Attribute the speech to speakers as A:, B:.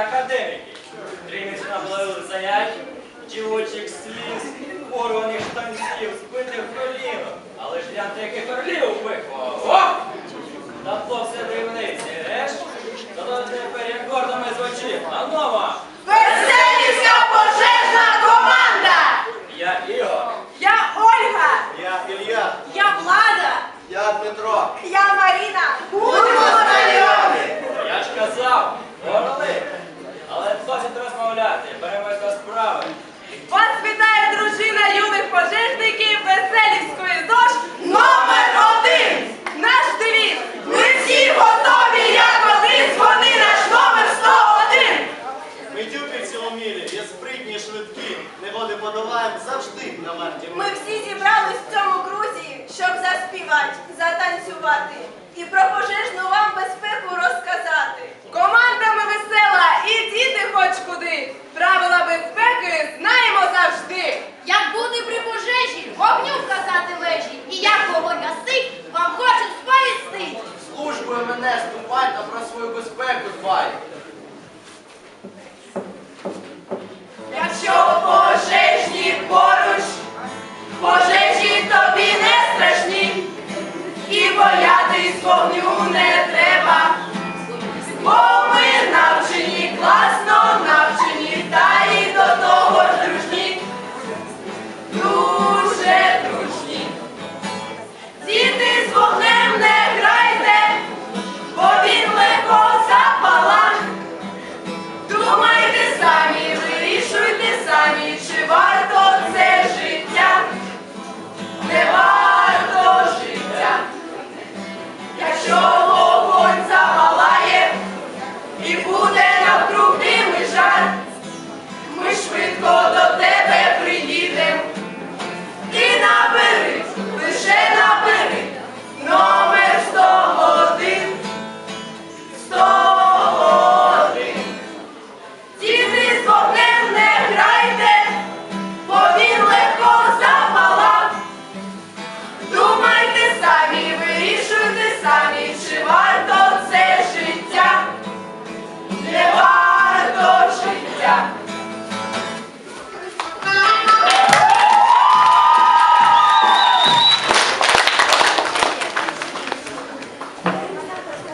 A: академіки. Примісно близаять, дівочих сліз, порваних штанців, збитих колінок. Але ж я деяких орлів виховав. Та то все дивниці, реш? Та то тепер як гордами звучить. очів. А нова!
B: Веселіся пожежна команда!
A: Я Ігор.
B: Я Ольга.
C: Я Ілья.
B: Я Влада.
C: Я Дмитро.
B: Я
A: розмовляти, беремось до справи.
B: Вас вітає дружина юних пожежників Веселівської ЗОЖ номер один! Наш девіз! Ми всі готові, як один, дзвони наш номер 101!
C: Ми тюпівці умілі, є спритні, швидкі. Негоди подолаємо завжди на варті.
D: Ми всі зібрались в цьому крузі, щоб заспівати, безпеку
E: дбає.
B: Якщо пожежні поруч, пожежі тобі не страшні, і боятись вогню не